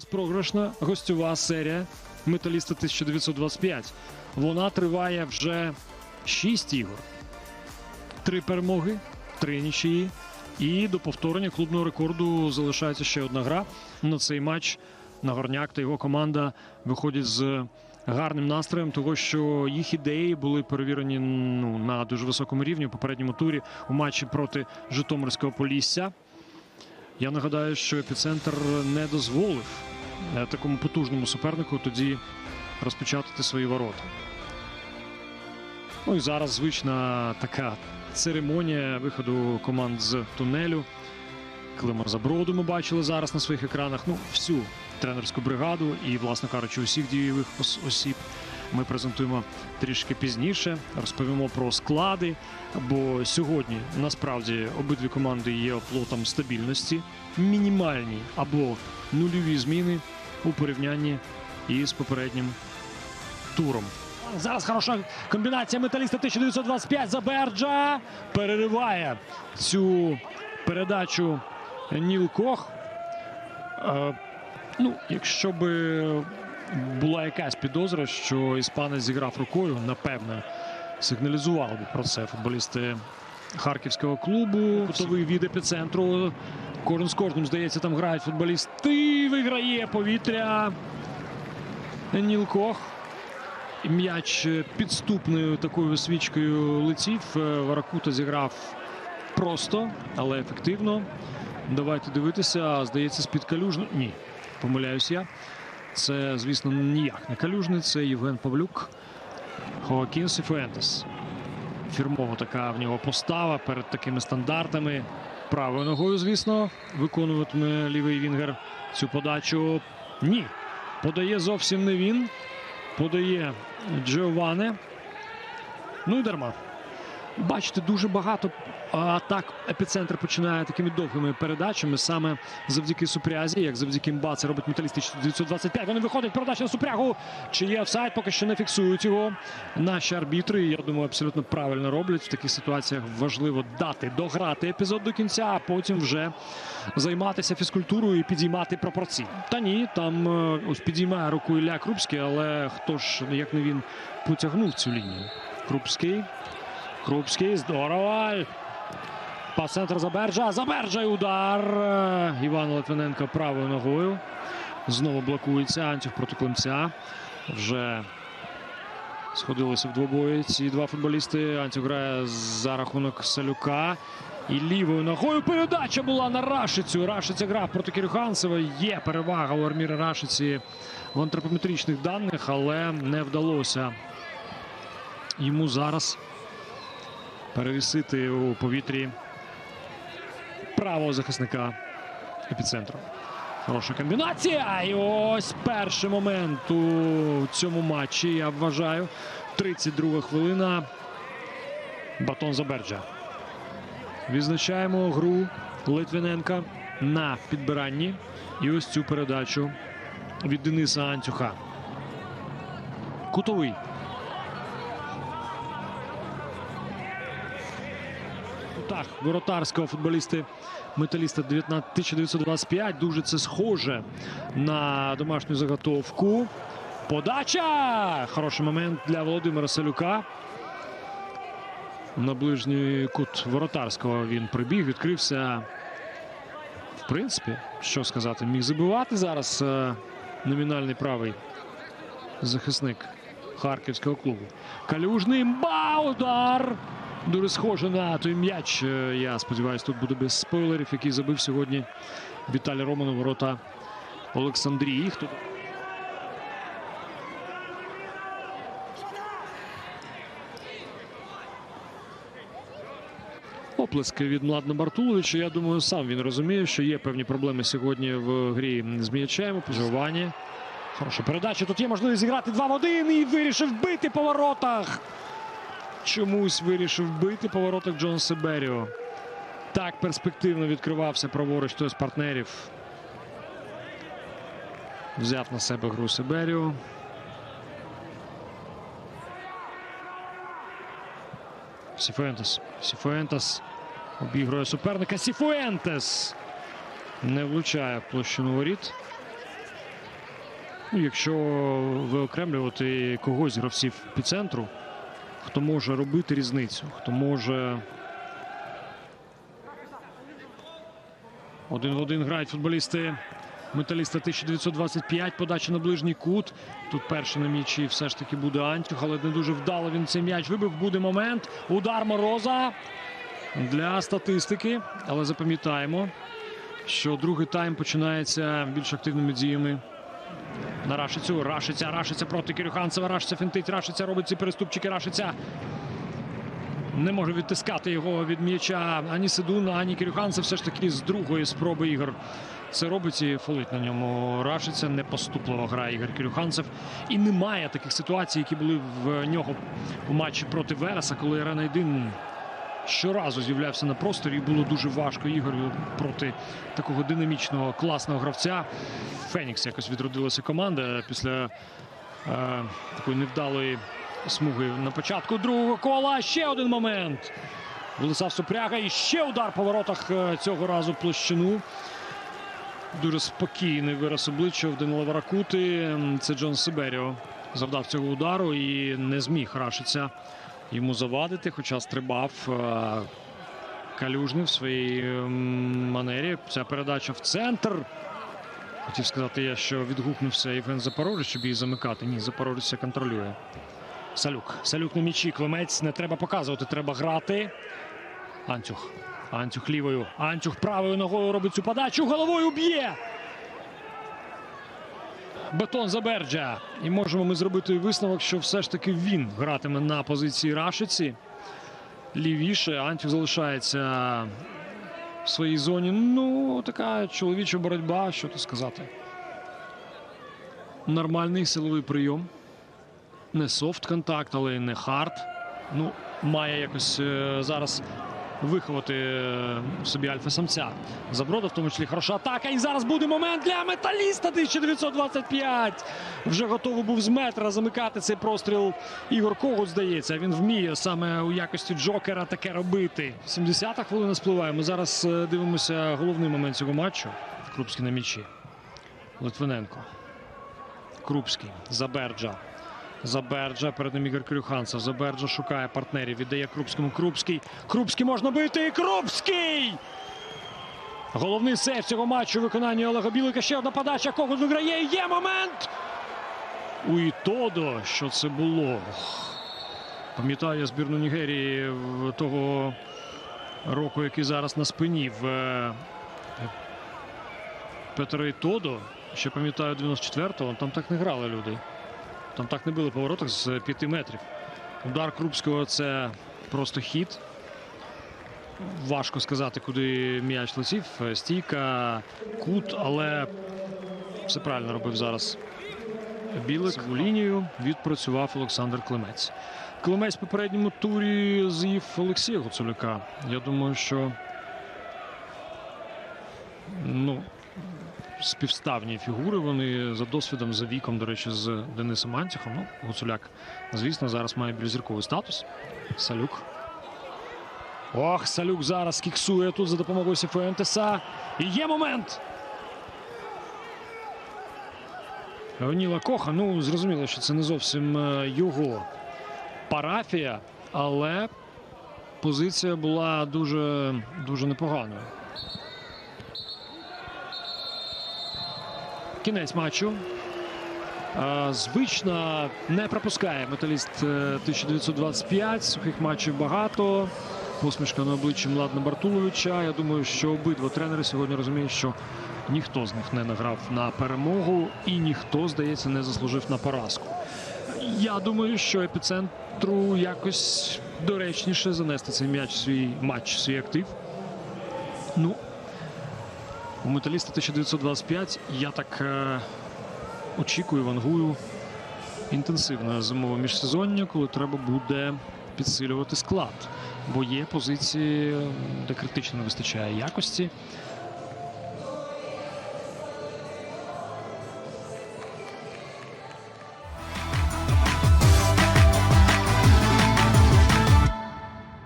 Безпрограшна гостьова серія Металіста 1925. Вона триває вже 6 ігор. Три перемоги, три нічиї. І до повторення клубного рекорду залишається ще одна гра. На цей матч Нагорняк та його команда виходять з гарним настроєм, того що їх ідеї були перевірені ну, на дуже високому рівні у попередньому турі у матчі проти Житомирського Полісся. Я нагадаю, що епіцентр не дозволив е, такому потужному супернику тоді розпечатати свої ворота. Ну і зараз звична така церемонія виходу команд з тунелю. Климар Заброду ми бачили зараз на своїх екранах. Ну, всю тренерську бригаду і, власне кажучи, усіх дієвих ос- осіб ми презентуємо трішки пізніше. Розповімо про склади. Бо сьогодні насправді обидві команди є оплотом стабільності, мінімальні або нульові зміни у порівнянні із попереднім туром. Зараз хороша комбінація металіста 1925 Заберджа перериває цю передачу Ніл Кох. Е, ну, якщо би була якась підозра, що іспанець зіграв рукою, напевне, сигналізували б про це футболісти харківського клубу. Кутовий від епіцентру. Кожен з кожним, здається, там грають футболісти. Виграє повітря. Ніл Кох. М'яч підступною такою свічкою летів. Е, Варакута зіграв просто, але ефективно. Давайте дивитися. Здається, з-під калюжни. Ні, помиляюсь я. Це, звісно, ніяк не калюжний. Це Євген Павлюк. Хоакін Сіфуентес. Фірмова така в нього постава перед такими стандартами. Правою ногою, звісно, виконуватиме лівий вінгер цю подачу. Ні. Подає зовсім не він. Подає Джованне. Ну і дарма. Бачите, дуже багато атак епіцентр починає такими довгими передачами саме завдяки Супрязі, як завдяки Мба це робить металіст 1925. Вони виходять передача на Супрягу. Чи є офсайд, поки що не фіксують його. Наші арбітри, я думаю, абсолютно правильно роблять. В таких ситуаціях важливо дати дограти епізод до кінця, а потім вже займатися фізкультурою і підіймати пропорції. Та ні, там е, ось підіймає руку Ілля Крупський, але хто ж, як не він, потягнув цю лінію? Крупський. Крупський, здорово. Пас центр Заберджа. Заберджа і удар. Іван Литвиненко правою ногою. Знову блокується. Антюх проти Климця. Вже сходилися в двобої ці два футболісти. Антюх грає за рахунок Салюка. І лівою ногою передача була на Рашицю. Рашиця грав проти Кирюханцева. Є перевага у Арміра Рашиці в антропометричних даних, але не вдалося йому зараз перевісити у повітрі правого захисника епіцентру. Хороша комбінація. І ось перший момент у цьому матчі. Я вважаю. 32 хвилина. Батон Заберджа. Відзначаємо гру Литвиненка на підбиранні. І ось цю передачу від Дениса Антюха. Кутовий. Так, воротарського футболісти металіста 1925. Дуже це схоже на домашню заготовку. Подача! Хороший момент для Володимира Салюка. На ближній кут воротарського він прибіг, відкрився. В принципі, що сказати, міг забивати зараз е, номінальний правий захисник харківського клубу. Калюжний мба, удар! Дуже схоже на той м'яч. Е, Я сподіваюся, тут буде без спойлерів, який забив сьогодні Віталій Романов ворота Олександрії. Хто Оплески від Младна Бартуловича. Я думаю, сам він розуміє, що є певні проблеми сьогодні в грі з м'ячем. Жовані. Хороша передача. Тут є можливість зіграти 2 в 1 і вирішив бити по воротах. Чомусь вирішив бити по воротах Джон Себеріо. Так перспективно відкривався праворуч хтось з партнерів. Взяв на себе гру Себеріо. Сіфуентес. Сіфуентес обігрує суперника. Сіфуентес не влучає в площину воріт. Ну, якщо виокремлювати когось гравців під центру, хто може робити різницю, хто може. Один в один грають футболісти металіста 1925. Подача на ближній кут. Тут перший на м'ячі все ж таки буде Антюх, але не дуже вдало він цей м'яч вибив. Буде момент. Удар Мороза для статистики. Але запам'ятаємо, що другий тайм починається більш активними діями. На Рашицю. Рашиця, Рашиця проти Кирюханцева. Рашиця фінтить. Рашиця робить ці переступчики. Рашиця не може відтискати його від м'яча ані Сидун, ані Кирюханцев. Все ж таки з другої спроби ігор це робить і фолить на ньому. Рашиця непоступливо грає Ігор Кирюханцев. І немає таких ситуацій, які були в нього у матчі проти Вереса, коли Ренайдин щоразу з'являвся на просторі. І було дуже важко Ігорю проти такого динамічного класного гравця. Фенікс якось відродилася команда після е, такої невдалої смуги на початку другого кола. Ще один момент. Владислав Супряга і ще удар по воротах е, цього разу площину. Дуже спокійний вираз обличчя в Данила Варакути. Це Джон Сиберіо завдав цього удару і не зміг рашиться йому завадити, хоча стрибав е, калюжний в своїй ем, манері. Ця передача в центр. Хотів сказати я, що відгукнувся Євген Запорожець, щоб її замикати. Ні, Запорожець контролює. Салюк. Салюк на м'ячі. Климець не треба показувати, треба грати. Антюх. Антюх лівою. Антюх правою ногою робить цю подачу. Головою б'є. Бетон Заберджа. І можемо ми зробити висновок, що все ж таки він гратиме на позиції Рашиці. Лівіше. Антюх залишається в своїй зоні. Ну, така чоловіча боротьба, що тут сказати. Нормальний силовий прийом. Не софт контакт, але й не хард. Ну, має якось е, зараз виховати е, собі альфа-самця. Заброда, в тому числі хороша атака. І зараз буде момент для металіста 1925. Вже готовий був з метра замикати цей простріл. Ігор Когут, здається. Він вміє саме у якості Джокера таке робити. 70-та хвилина спливає. Ми зараз е, дивимося головний момент цього матчу. Крупський на м'ячі. Литвиненко. Крупський. Заберджа. Заберджа перед ним Ігор Крюханцев. Заберджа шукає партнерів. Віддає Крупському. Крупський. Крупський можна бити. І Крупський! Головний сейв цього матчу у виконанні Олега Білика. Ще одна подача. Когут виграє. Є момент! У Ітодо. Що це було? Пам'ятаю збірну Нігерії того року, який зараз на спині в е, Петра Ітодо. Ще пам'ятаю 94-го. Там так не грали люди. Там так не били по воротах з 5 метрів. Удар Крупського це просто хід. Важко сказати, куди м'яч летів. Стійка, кут, але все правильно робив зараз. Білик у лінію відпрацював Олександр Климець. Климець в попередньому турі з'їв Олексія Гуцуляка. Я думаю, що ну, співставні фігури. Вони за досвідом, за віком, до речі, з Денисом Антіхом. Ну, Гуцуляк, звісно, зараз має більшзірковий статус. Салюк. Ох, Салюк зараз кіксує тут за допомогою Сіфуентеса. І є момент. Оніла Коха. Ну, зрозуміло, що це не зовсім е, його парафія, але позиція була дуже, дуже непоганою. Кінець матчу. Е, Звично не пропускає металіст е, 1925. Сухих матчів багато. Посмішка на обличчі Младна Бартуловича. Я думаю, що обидва тренери сьогодні розуміють, що ніхто з них не награв на перемогу і ніхто, здається, не заслужив на поразку. Я думаю, що епіцентру якось доречніше занести цей м'яч свій матч, свій актив. Ну, металіста 1925 я так е, очікую, вангую інтенсивне зимове міжсезоння, коли треба буде підсилювати склад. Бо є позиції, де критично не вистачає якості.